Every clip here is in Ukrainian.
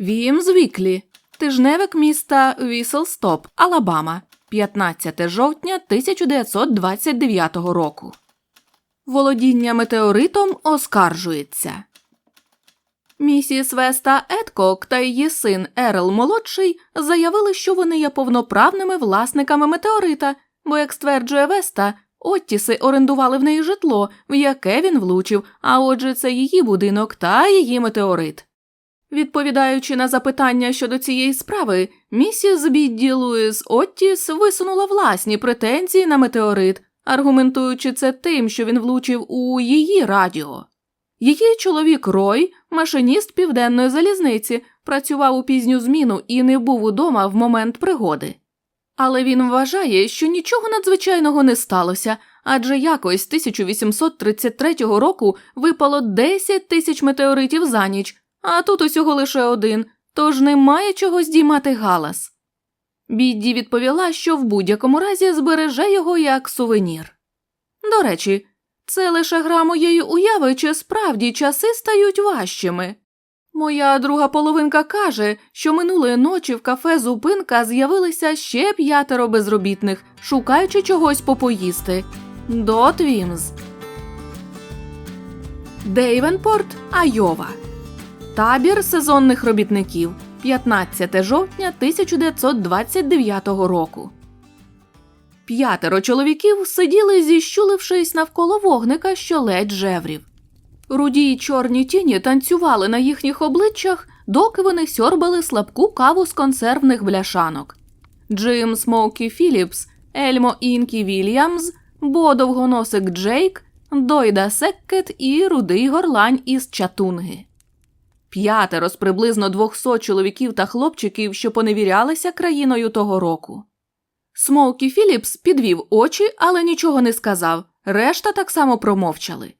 Вімс Віклі, тижневик міста Віселстоп, Алабама, 15 жовтня 1929 року. Володіння метеоритом оскаржується. Місіс Веста Еткок та її син Ерл молодший заявили, що вони є повноправними власниками метеорита, бо, як стверджує Веста, Оттіси орендували в неї житло, в яке він влучив, а отже, це її будинок та її метеорит. Відповідаючи на запитання щодо цієї справи, місіс Бідді Луїс Оттіс висунула власні претензії на метеорит, аргументуючи це тим, що він влучив у її радіо. Її чоловік Рой, машиніст південної залізниці, працював у пізню зміну і не був удома в момент пригоди. Але він вважає, що нічого надзвичайного не сталося, адже якось 1833 року випало 10 тисяч метеоритів за ніч, а тут усього лише один, тож немає чого здіймати галас. Бідді відповіла, що в будь-якому разі збереже його як сувенір. До речі, це лише гра моєї уяви, чи справді часи стають важчими. Моя друга половинка каже, що минулої ночі в кафе Зупинка з'явилися ще п'ятеро безробітних, шукаючи чогось попоїсти. До Твімз. Дейвенпорт, Айова. Табір сезонних робітників. 15 жовтня 1929 року. П'ятеро чоловіків сиділи, зіщулившись навколо вогника, що ледь жеврів. Руді й чорні тіні танцювали на їхніх обличчях, доки вони сьорбали слабку каву з консервних бляшанок. Джим Смоукі Філіпс, Ельмо Інкі Вільямс, Бо довгоносик Джейк, Дойда Секкет і рудий горлань із чатунги. П'ятеро з приблизно двохсот чоловіків та хлопчиків, що поневірялися країною того року. Смоукі Філіпс підвів очі, але нічого не сказав, решта так само промовчали.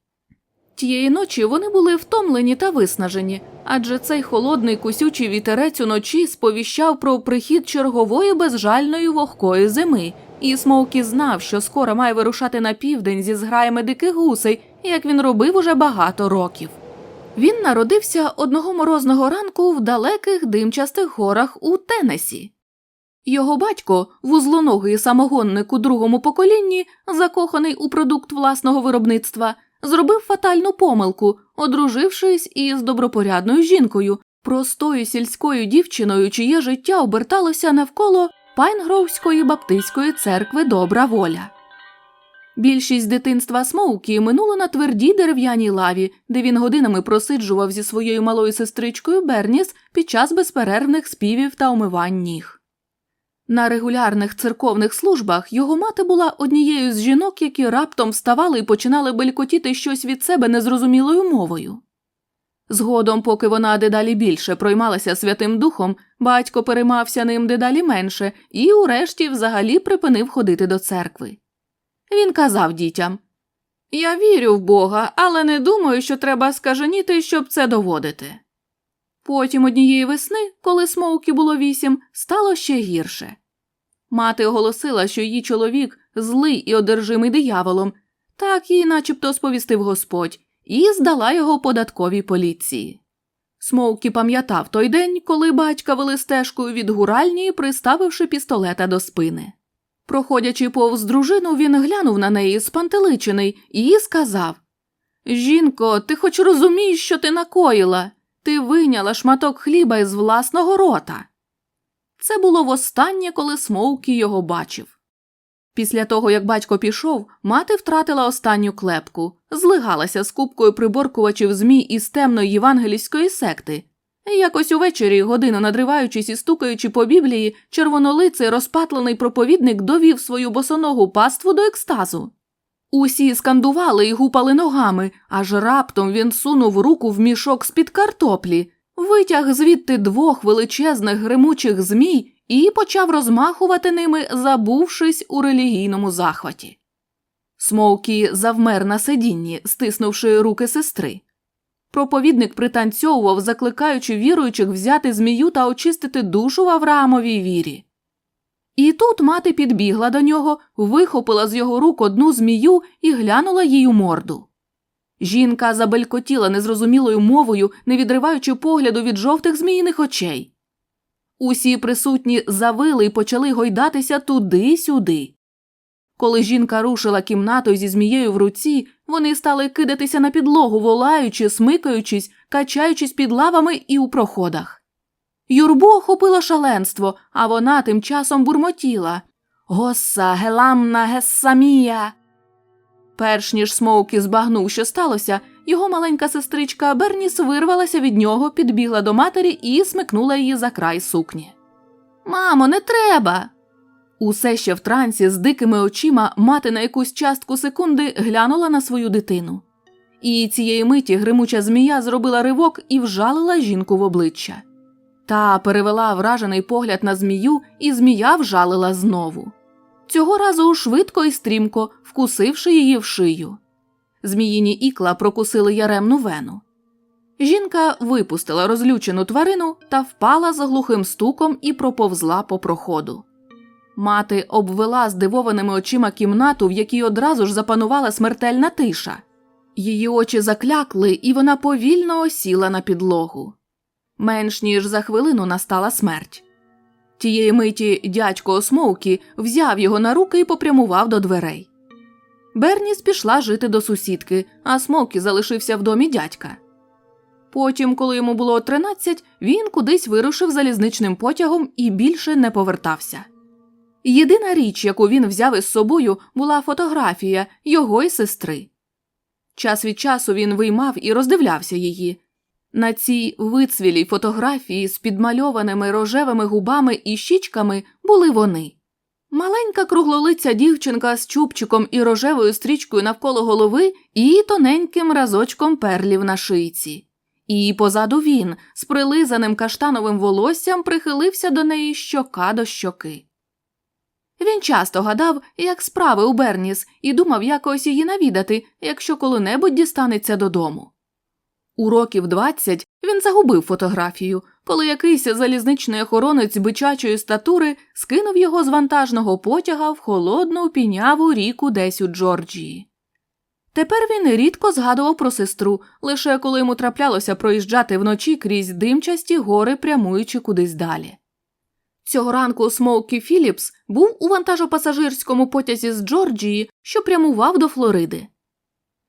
Тієї ночі вони були втомлені та виснажені, адже цей холодний кусючий вітерець уночі сповіщав про прихід чергової безжальної вогкої зими, і Смоукі знав, що скоро має вирушати на південь зі зграями диких гусей, як він робив уже багато років. Він народився одного морозного ранку в далеких димчастих горах у Теннесі. Його батько, вузлоногий самогонник у другому поколінні, закоханий у продукт власного виробництва, зробив фатальну помилку, одружившись із добропорядною жінкою, простою сільською дівчиною, чиє життя оберталося навколо Пайнгровської баптистської церкви Добра воля. Більшість дитинства Смоукі минуло на твердій дерев'яній лаві, де він годинами просиджував зі своєю малою сестричкою Берніс під час безперервних співів та омивань ніг. На регулярних церковних службах його мати була однією з жінок, які раптом вставали і починали белькотіти щось від себе незрозумілою мовою. Згодом, поки вона дедалі більше проймалася Святим Духом, батько переймався ним дедалі менше і, урешті, взагалі припинив ходити до церкви. Він казав дітям Я вірю в Бога, але не думаю, що треба скаженіти, щоб це доводити. Потім однієї весни, коли Смоукі було вісім, стало ще гірше. Мати оголосила, що її чоловік злий і одержимий дияволом, так їй начебто сповістив Господь, і здала його податковій поліції. Смоукі пам'ятав той день, коли батька вели стежкою від гуральні, приставивши пістолета до спини. Проходячи повз дружину, він глянув на неї спантеличений і сказав Жінко, ти хоч розумієш, що ти накоїла? Ти вийняла шматок хліба із власного рота. Це було востаннє, коли Смоукі його бачив. Після того, як батько пішов, мати втратила останню клепку, злигалася з купкою приборкувачів змій із темної євангелійської секти. Якось увечері, годину надриваючись і стукаючи по біблії, червонолиций розпатлений проповідник довів свою босоногу паству до екстазу. Усі скандували і гупали ногами, аж раптом він сунув руку в мішок з-під картоплі, витяг звідти двох величезних гримучих змій і почав розмахувати ними, забувшись у релігійному захваті. Смоукі завмер на сидінні, стиснувши руки сестри. Проповідник пританцьовував, закликаючи віруючих взяти змію та очистити душу в Авраамовій вірі. І тут мати підбігла до нього, вихопила з його рук одну змію і глянула їй у морду. Жінка забелькотіла незрозумілою мовою, не відриваючи погляду від жовтих зміїних очей. Усі присутні завили і почали гойдатися туди-сюди. Коли жінка рушила кімнатою зі змією в руці, вони стали кидатися на підлогу, волаючи, смикаючись, качаючись під лавами і у проходах. Юрбу охопило шаленство, а вона тим часом бурмотіла Госса, геламна, гессамія. Перш ніж Смоукі збагнув, що сталося, його маленька сестричка Берніс вирвалася від нього, підбігла до матері і смикнула її за край сукні. Мамо, не треба. Усе ще в трансі з дикими очима мати на якусь частку секунди глянула на свою дитину. І цієї миті гримуча змія зробила ривок і вжалила жінку в обличчя. Та перевела вражений погляд на змію, і змія вжалила знову. Цього разу швидко і стрімко, вкусивши її в шию. Зміїні ікла прокусили яремну вену. Жінка випустила розлючену тварину та впала за глухим стуком і проповзла по проходу. Мати обвела здивованими очима кімнату, в якій одразу ж запанувала смертельна тиша. Її очі заклякли, і вона повільно осіла на підлогу. Менш ніж за хвилину настала смерть. Тієї миті дядько Смоукі взяв його на руки і попрямував до дверей. Берніс пішла жити до сусідки, а Смоукі залишився в домі дядька. Потім, коли йому було 13, він кудись вирушив залізничним потягом і більше не повертався. Єдина річ, яку він взяв із собою, була фотографія його й сестри. Час від часу він виймав і роздивлявся її. На цій вицвілій фотографії з підмальованими рожевими губами і щічками були вони. Маленька круглолиця дівчинка з чубчиком і рожевою стрічкою навколо голови і тоненьким разочком перлів на шийці. І позаду він з прилизаним каштановим волоссям прихилився до неї щока до щоки. Він часто гадав, як справи у Берніс, і думав якось її навідати, якщо коли-небудь дістанеться додому. У років 20 він загубив фотографію, коли якийсь залізничний охоронець бичачої статури скинув його з вантажного потяга в холодну піняву ріку десь у Джорджії. Тепер він рідко згадував про сестру, лише коли йому траплялося проїжджати вночі крізь димчасті гори, прямуючи кудись далі. Цього ранку Смоукі Філіпс був у вантажопасажирському потязі з Джорджії, що прямував до Флориди.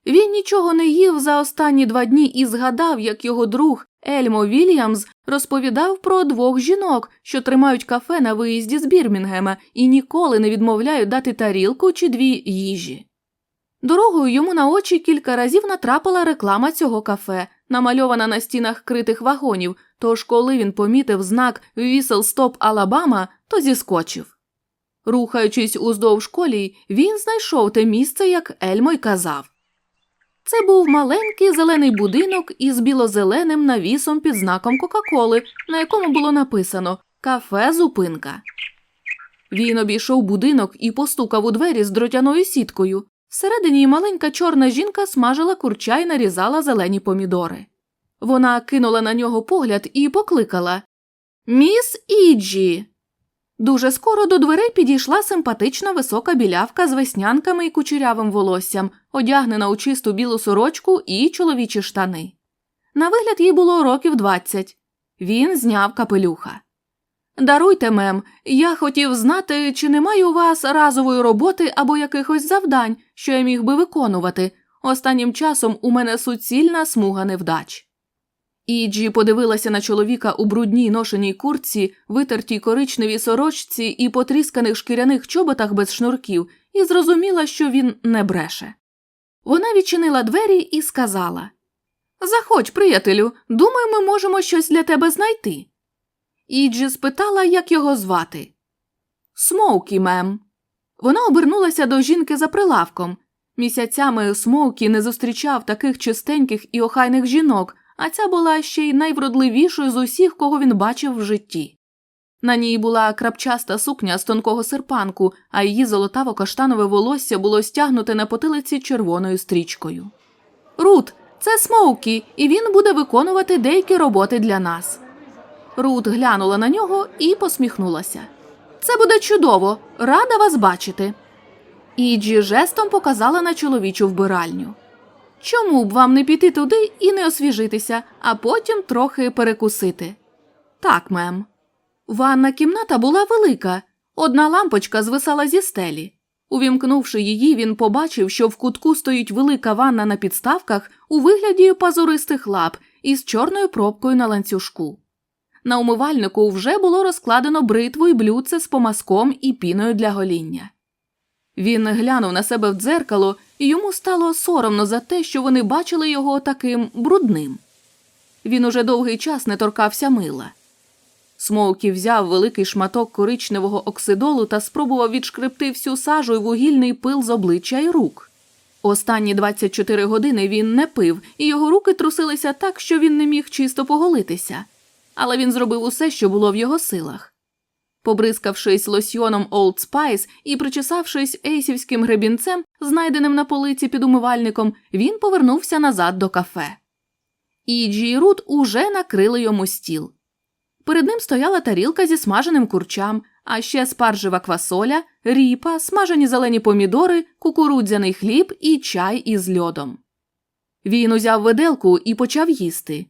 Він нічого не їв за останні два дні і згадав, як його друг Ельмо Вільямс розповідав про двох жінок, що тримають кафе на виїзді з Бірмінгема і ніколи не відмовляють дати тарілку чи дві їжі. Дорогою йому на очі кілька разів натрапила реклама цього кафе, намальована на стінах критих вагонів, тож коли він помітив знак «Вісел Стоп Алабама», то зіскочив. Рухаючись уздовж колій, він знайшов те місце, як Ельмо й казав. Це був маленький зелений будинок із білозеленим навісом під знаком Кока-Коли, на якому було написано Кафе Зупинка. Він обійшов будинок і постукав у двері з дротяною сіткою. Всередині маленька чорна жінка смажила курча й нарізала зелені помідори. Вона кинула на нього погляд і покликала Міс Іджі. Дуже скоро до дверей підійшла симпатична висока білявка з веснянками і кучерявим волоссям, одягнена у чисту білу сорочку і чоловічі штани. На вигляд їй було років двадцять. Він зняв капелюха. Даруйте, мем, я хотів знати, чи немає у вас разової роботи або якихось завдань, що я міг би виконувати. Останнім часом у мене суцільна смуга невдач. Іджі подивилася на чоловіка у брудній ношеній куртці, витертій коричневій сорочці і потрісканих шкіряних чоботах без шнурків, і зрозуміла, що він не бреше. Вона відчинила двері і сказала Заходь, приятелю, думаю, ми можемо щось для тебе знайти. Іджі спитала, як його звати. Смоукі, мем. Вона обернулася до жінки за прилавком. Місяцями Смоукі не зустрічав таких чистеньких і охайних жінок, а ця була ще й найвродливішою з усіх, кого він бачив в житті. На ній була крапчаста сукня з тонкого серпанку, а її золотаво каштанове волосся було стягнуте на потилиці червоною стрічкою. Рут, це Смоукі, і він буде виконувати деякі роботи для нас. Рут глянула на нього і посміхнулася. Це буде чудово, рада вас бачити. Іджі жестом показала на чоловічу вбиральню. Чому б вам не піти туди і не освіжитися, а потім трохи перекусити? Так, мем. Ванна кімната була велика, одна лампочка звисала зі стелі. Увімкнувши її, він побачив, що в кутку стоїть велика ванна на підставках у вигляді пазуристих лап із чорною пробкою на ланцюжку. На умивальнику вже було розкладено бритву і блюдце з помазком і піною для гоління. Він глянув на себе в дзеркало, йому стало соромно за те, що вони бачили його таким брудним. Він уже довгий час не торкався мила. Смоукі взяв великий шматок коричневого оксидолу та спробував відшкребти всю сажу й вугільний пил з обличчя й рук. Останні 24 години він не пив, і його руки трусилися так, що він не міг чисто поголитися. Але він зробив усе, що було в його силах. Побризкавшись лосьйоном Old Spice і причесавшись ейсівським гребінцем, знайденим на полиці під умивальником, він повернувся назад до кафе. Іджі і Рут уже накрили йому стіл. Перед ним стояла тарілка зі смаженим курчам, а ще спаржева квасоля, ріпа, смажені зелені помідори, кукурудзяний хліб і чай із льодом. Він узяв виделку і почав їсти.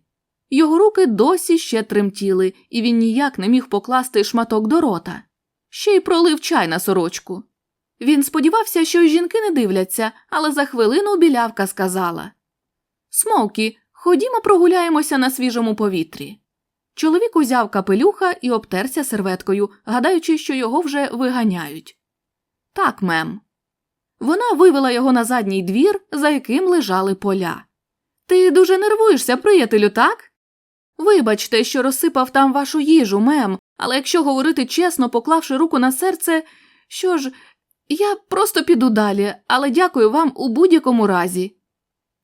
Його руки досі ще тремтіли, і він ніяк не міг покласти шматок до рота. Ще й пролив чай на сорочку. Він сподівався, що й жінки не дивляться, але за хвилину білявка сказала Смоукі, ходімо прогуляємося на свіжому повітрі. Чоловік узяв капелюха і обтерся серветкою, гадаючи, що його вже виганяють. Так, мем. Вона вивела його на задній двір, за яким лежали поля. Ти дуже нервуєшся, приятелю, так? Вибачте, що розсипав там вашу їжу, мем, але якщо говорити чесно, поклавши руку на серце, що ж, я просто піду далі, але дякую вам у будь-якому разі.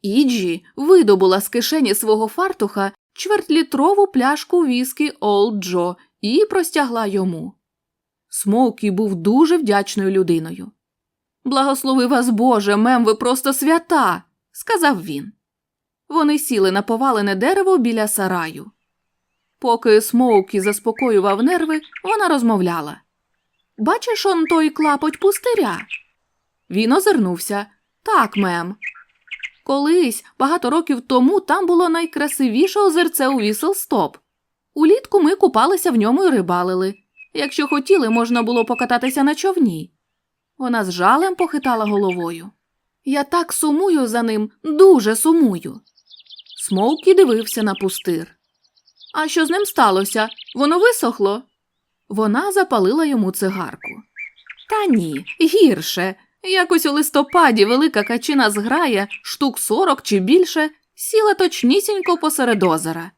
Іджі видобула з кишені свого фартуха чвертлітрову пляшку віскі Олд Джо і простягла йому. Смоукі був дуже вдячною людиною. Благослови вас, Боже, мем, ви просто свята, сказав він. Вони сіли на повалене дерево біля сараю. Поки Смоукі заспокоював нерви, вона розмовляла. Бачиш он той клапоть пустиря? Він озирнувся. Так, мем. Колись, багато років тому, там було найкрасивіше озерце у Віселстоп. Улітку ми купалися в ньому і рибалили. Якщо хотіли, можна було покататися на човні. Вона з жалем похитала головою. Я так сумую за ним, дуже сумую. Смоукі дивився на пустир. А що з ним сталося? Воно висохло? Вона запалила йому цигарку. Та ні, гірше. Якось у листопаді велика качина зграя, штук сорок чи більше, сіла точнісінько посеред озера.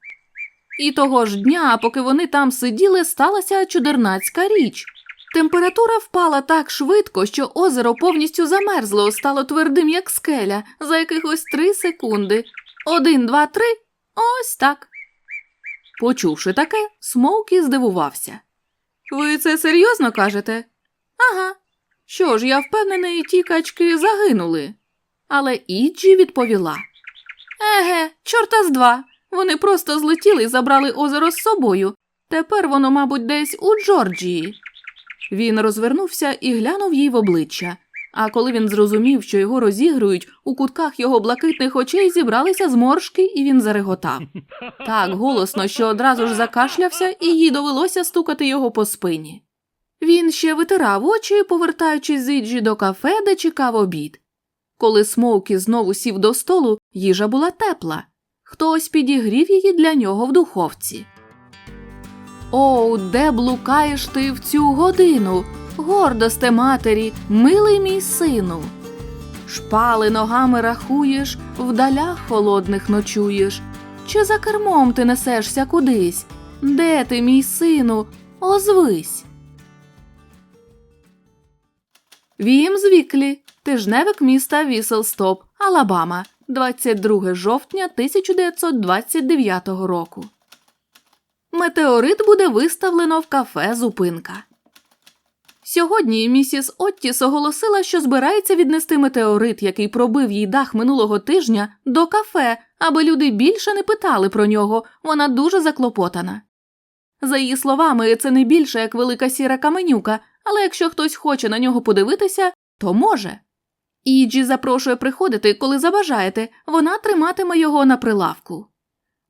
І того ж дня, поки вони там сиділи, сталася чудернацька річ. Температура впала так швидко, що озеро повністю замерзло, стало твердим, як скеля, за якихось три секунди. Один, два, три. Ось так. Почувши таке, Смоукі здивувався. Ви це серйозно кажете? Ага. Що ж, я впевнений, ті качки загинули. Але Іджі відповіла Еге, чорта з два. Вони просто злетіли і забрали озеро з собою. Тепер воно, мабуть, десь у Джорджії. Він розвернувся і глянув їй в обличчя. А коли він зрозумів, що його розігрують, у кутках його блакитних очей зібралися зморшки, і він зареготав. Так голосно, що одразу ж закашлявся, і їй довелося стукати його по спині. Він ще витирав очі, повертаючись з Іджі до кафе, де чекав обід. Коли Смоукі знову сів до столу, їжа була тепла. Хтось підігрів її для нього в духовці. Оу, де блукаєш ти в цю годину? Гордосте матері, милий мій сину. Шпали ногами рахуєш, в далях холодних ночуєш. Чи за кермом ти несешся кудись? Де ти, мій сину? Озвись. Вієм звіклі, тижневик міста Віселстоп, Алабама, 22 жовтня 1929 року. Метеорит буде виставлено в кафе Зупинка. Сьогодні місіс Оттіс оголосила, що збирається віднести метеорит, який пробив їй дах минулого тижня, до кафе, аби люди більше не питали про нього. Вона дуже заклопотана. За її словами, це не більше як велика сіра каменюка, але якщо хтось хоче на нього подивитися, то може. Іджі запрошує приходити, коли забажаєте, вона триматиме його на прилавку.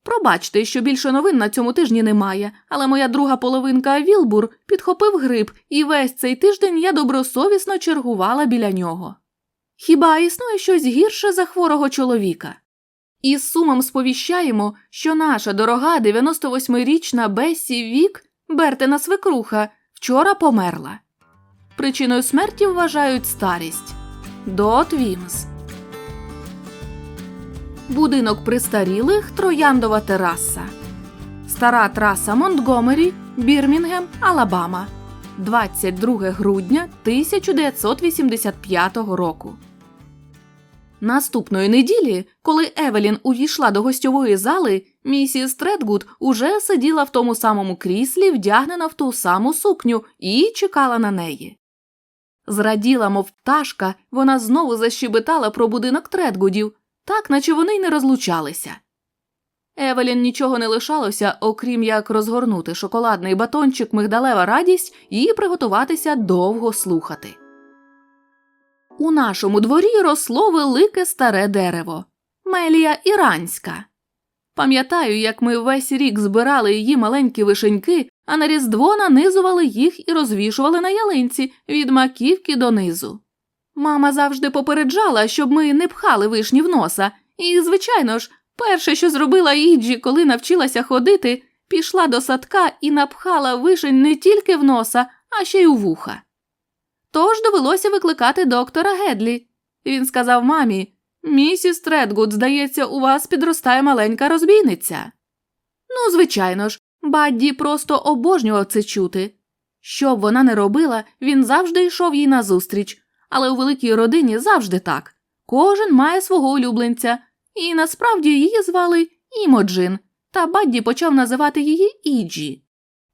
Пробачте, що більше новин на цьому тижні немає, але моя друга половинка Вілбур підхопив грип, і весь цей тиждень я добросовісно чергувала біля нього. Хіба існує щось гірше за хворого чоловіка? Із сумом сповіщаємо, що наша дорога 98-річна Бесі Вік, Бертина свекруха, вчора померла. Причиною смерті вважають старість. Дот Вімс. Будинок престарілих Трояндова тераса. Стара траса Монтгомері, Бірмінгем, Алабама. 22 грудня 1985 року. Наступної неділі, коли Евелін увійшла до гостьової зали, місіс Тредгуд уже сиділа в тому самому кріслі, вдягнена в ту саму сукню, і чекала на неї. Зраділа, мов пташка, вона знову защебетала про будинок Тредгудів, так наче вони й не розлучалися. Евелін нічого не лишалося, окрім як розгорнути шоколадний батончик мигдалева радість і приготуватися довго слухати. У нашому дворі росло велике старе дерево Мелія іранська. Пам'ятаю, як ми весь рік збирали її маленькі вишеньки, а на різдво нанизували їх і розвішували на ялинці від маківки донизу. Мама завжди попереджала, щоб ми не пхали вишні в носа, і, звичайно ж, перше, що зробила Іджі, коли навчилася ходити, пішла до садка і напхала вишень не тільки в носа, а ще й у вуха. Тож довелося викликати доктора Гедлі. Він сказав мамі Місіс Тредгуд, здається, у вас підростає маленька розбійниця. Ну, звичайно ж, Бадді просто обожнював це чути. Що б вона не робила, він завжди йшов їй назустріч, але у великій родині завжди так. Кожен має свого улюбленця, і насправді її звали Імоджин, та Бадді почав називати її Іджі.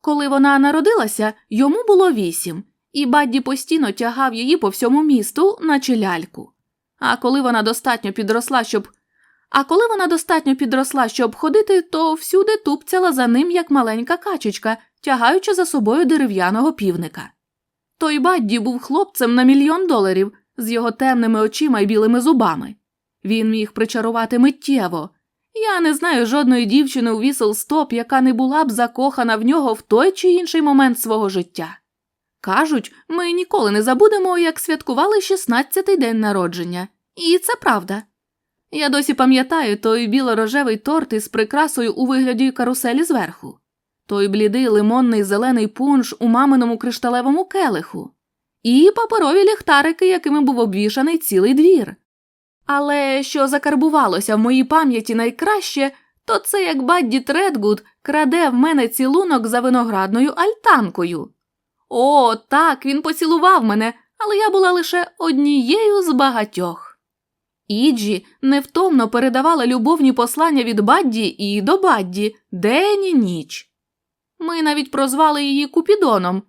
Коли вона народилася, йому було вісім, і Бадді постійно тягав її по всьому місту, наче ляльку. А коли вона достатньо підросла, щоб. А коли вона достатньо підросла, щоб ходити, то всюди тупцяла за ним, як маленька качечка, тягаючи за собою дерев'яного півника. Той Бадді був хлопцем на мільйон доларів з його темними очима і білими зубами. Він міг причарувати миттєво. Я не знаю жодної дівчини у Вісел Стоп, яка не була б закохана в нього в той чи інший момент свого життя. Кажуть, ми ніколи не забудемо, як святкували 16-й день народження, і це правда. Я досі пам'ятаю той біло-рожевий торт із прикрасою у вигляді каруселі зверху, той блідий лимонний зелений пунш у маминому кришталевому келиху, і паперові ліхтарики, якими був обвішаний цілий двір. Але що закарбувалося в моїй пам'яті найкраще, то це як Бадді Тредгуд краде в мене цілунок за виноградною альтанкою. О, так, він поцілував мене, але я була лише однією з багатьох. Іджі невтомно передавала любовні послання від Бадді і до Бадді день і ніч. Ми навіть прозвали її Купідоном.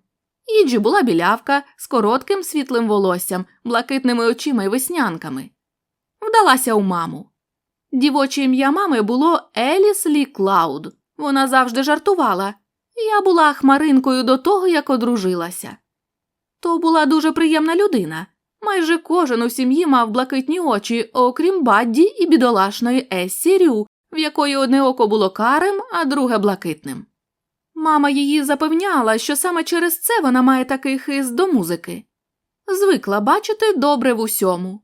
Іджі була білявка з коротким світлим волоссям, блакитними очима і веснянками. Вдалася у маму. Дівоче ім'я мами було Еліс Лі Клауд. Вона завжди жартувала. Я була хмаринкою до того, як одружилася. То була дуже приємна людина. Майже кожен у сім'ї мав блакитні очі, окрім Бадді і бідолашної Ессі Рю, в якої одне око було карим, а друге блакитним. Мама її запевняла, що саме через це вона має такий хист до музики. Звикла бачити добре в усьому.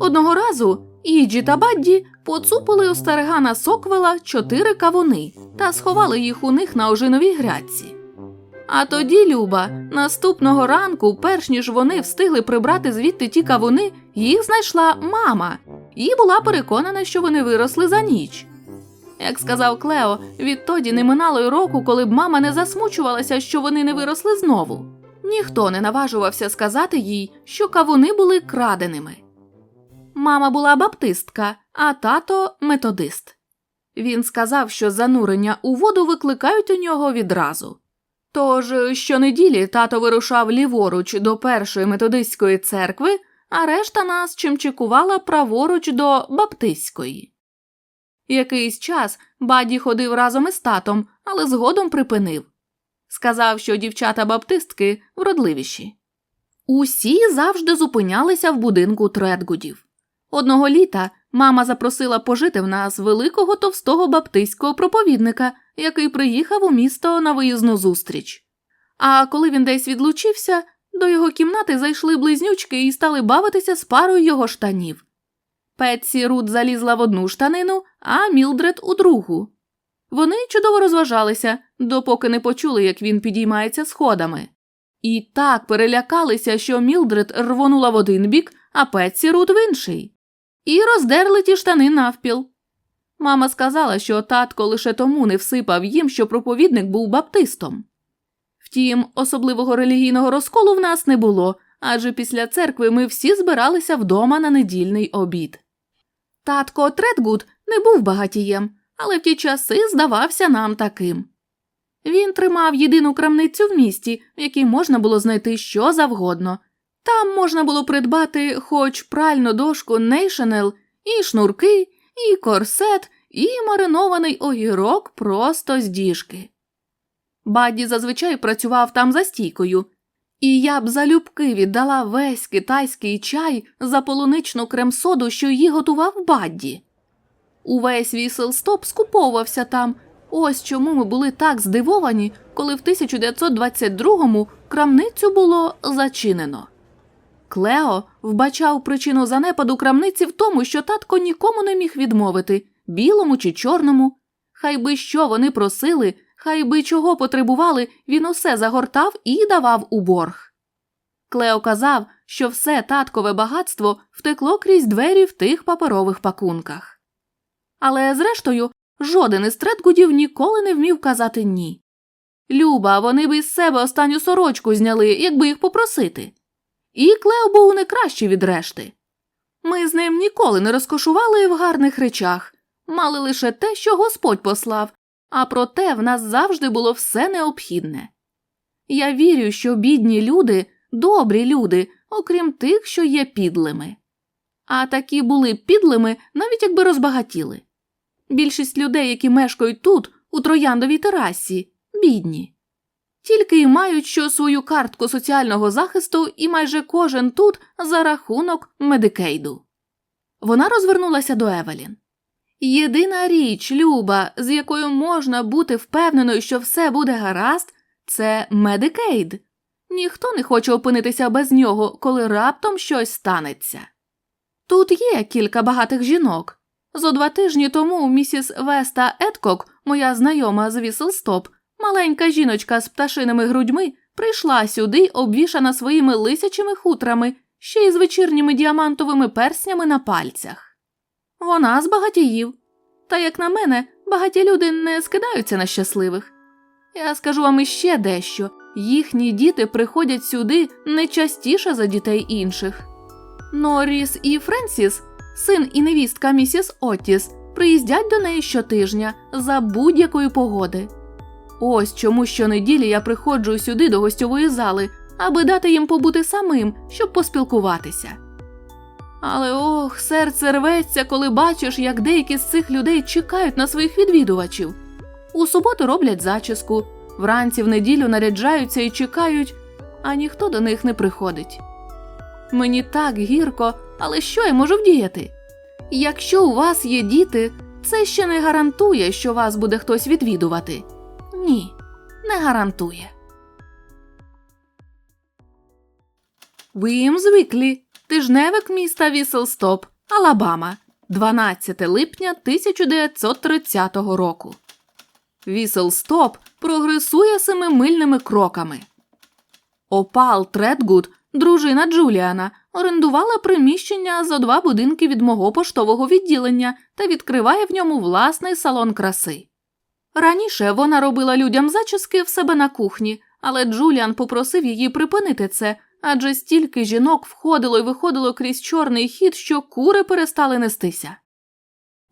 Одного разу Іджі та Бадді поцупили у старигана Соквела чотири кавуни та сховали їх у них на ожиновій грядці. А тоді, Люба, наступного ранку, перш ніж вони встигли прибрати звідти ті кавуни, їх знайшла мама і була переконана, що вони виросли за ніч. Як сказав Клео, відтоді не минало й року, коли б мама не засмучувалася, що вони не виросли знову. Ніхто не наважувався сказати їй, що кавуни були краденими. Мама була баптистка, а тато методист. Він сказав, що занурення у воду викликають у нього відразу. Тож щонеділі тато вирушав ліворуч до першої методистської церкви, а решта нас чимчикувала праворуч до баптистської. Якийсь час баді ходив разом із татом, але згодом припинив. Сказав, що дівчата баптистки вродливіші. Усі завжди зупинялися в будинку Тредгудів. Одного літа мама запросила пожити в нас великого товстого баптистського проповідника, який приїхав у місто на виїзну зустріч. А коли він десь відлучився, до його кімнати зайшли близнючки і стали бавитися з парою його штанів. Петсі Рут залізла в одну штанину, а Мілдред у другу. Вони чудово розважалися, допоки не почули, як він підіймається сходами. І так перелякалися, що Мілдред рвонула в один бік, а Петсі Рут в інший. І роздерли ті штани навпіл. Мама сказала, що татко лише тому не всипав їм, що проповідник був баптистом. Втім, особливого релігійного розколу в нас не було, адже після церкви ми всі збиралися вдома на недільний обід. Татко Тредгуд не був багатієм, але в ті часи здавався нам таким. Він тримав єдину крамницю в місті, в якій можна було знайти що завгодно. Там можна було придбати хоч пральну дошку Нейшенел, і шнурки, і корсет, і маринований огірок просто з діжки. Бадді зазвичай працював там за стійкою, і я б залюбки віддала весь китайський чай за полуничну крем-соду, що її готував Бадді. Увесь віселстоп скуповувався там. Ось чому ми були так здивовані, коли в 1922-му крамницю було зачинено. Клео вбачав причину занепаду крамниці в тому, що татко нікому не міг відмовити білому чи чорному. Хай би що вони просили, хай би чого потребували, він усе загортав і давав у борг. Клео казав, що все таткове багатство втекло крізь двері в тих паперових пакунках. Але, зрештою, жоден із Тредгудів ніколи не вмів казати ні. Люба, вони б із себе останню сорочку зняли, якби їх попросити. І Клео був не кращий від решти. Ми з ним ніколи не розкошували в гарних речах, мали лише те, що Господь послав, а проте в нас завжди було все необхідне. Я вірю, що бідні люди добрі люди, окрім тих, що є підлими. А такі були підлими, навіть якби розбагатіли. Більшість людей, які мешкають тут, у трояндовій терасі, бідні. Тільки й мають що свою картку соціального захисту, і майже кожен тут за рахунок медикейду. Вона розвернулася до Евелін. Єдина річ, Люба, з якою можна бути впевненою, що все буде гаразд, це медикейд. Ніхто не хоче опинитися без нього, коли раптом щось станеться. Тут є кілька багатих жінок. Зо два тижні тому місіс Веста Еткок, моя знайома з Віселстоп, маленька жіночка з пташиними грудьми, прийшла сюди, обвішана своїми лисячими хутрами, ще й з вечірніми діамантовими перснями на пальцях. Вона з багатіїв. Та, як на мене, багаті люди не скидаються на щасливих. Я скажу вам іще дещо їхні діти приходять сюди не частіше за дітей інших. Норріс і Френсіс, син і невістка місіс Оттіс, приїздять до неї щотижня за будь-якої погоди. Ось чому щонеділі я приходжу сюди до гостьової зали, аби дати їм побути самим, щоб поспілкуватися. Але ох, серце рветься, коли бачиш, як деякі з цих людей чекають на своїх відвідувачів. У суботу роблять зачіску, вранці в неділю наряджаються і чекають, а ніхто до них не приходить. Мені так гірко, але що я можу вдіяти? Якщо у вас є діти, це ще не гарантує, що вас буде хтось відвідувати. Ні, не гарантує. Віїмс Віклі, тижневик міста Віселстоп, Алабама, 12 липня 1930 року. Віселстоп прогресує семимильними кроками. Опал Тредгуд, дружина Джуліана, орендувала приміщення за два будинки від мого поштового відділення та відкриває в ньому власний салон краси. Раніше вона робила людям зачіски в себе на кухні, але Джуліан попросив її припинити це, адже стільки жінок входило і виходило крізь чорний хід, що кури перестали нестися.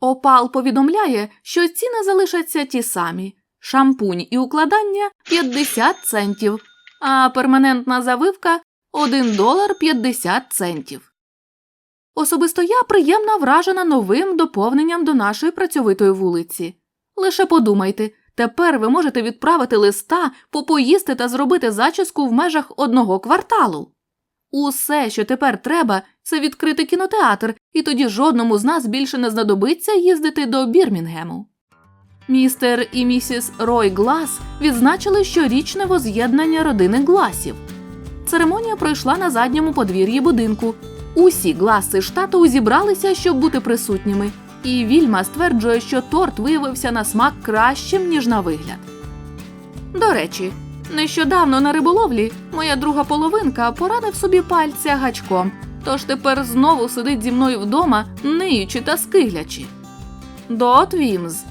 Опал повідомляє, що ціни залишаться ті самі шампунь і укладання 50 центів, а перманентна завивка 1 долар 50 центів. Особисто я приємно вражена новим доповненням до нашої працьовитої вулиці. Лише подумайте, тепер ви можете відправити листа, попоїсти та зробити зачіску в межах одного кварталу. Усе, що тепер треба, це відкрити кінотеатр, і тоді жодному з нас більше не знадобиться їздити до Бірмінгему. Містер і місіс Рой Глас відзначили щорічне воз'єднання родини Гласів. Церемонія пройшла на задньому подвір'ї будинку. Усі гласи штату зібралися, щоб бути присутніми, і Вільма стверджує, що торт виявився на смак кращим, ніж на вигляд. До речі, нещодавно на риболовлі моя друга половинка поранив собі пальця гачком, тож тепер знову сидить зі мною вдома, ниючи та скиглячи. Дот Вімз,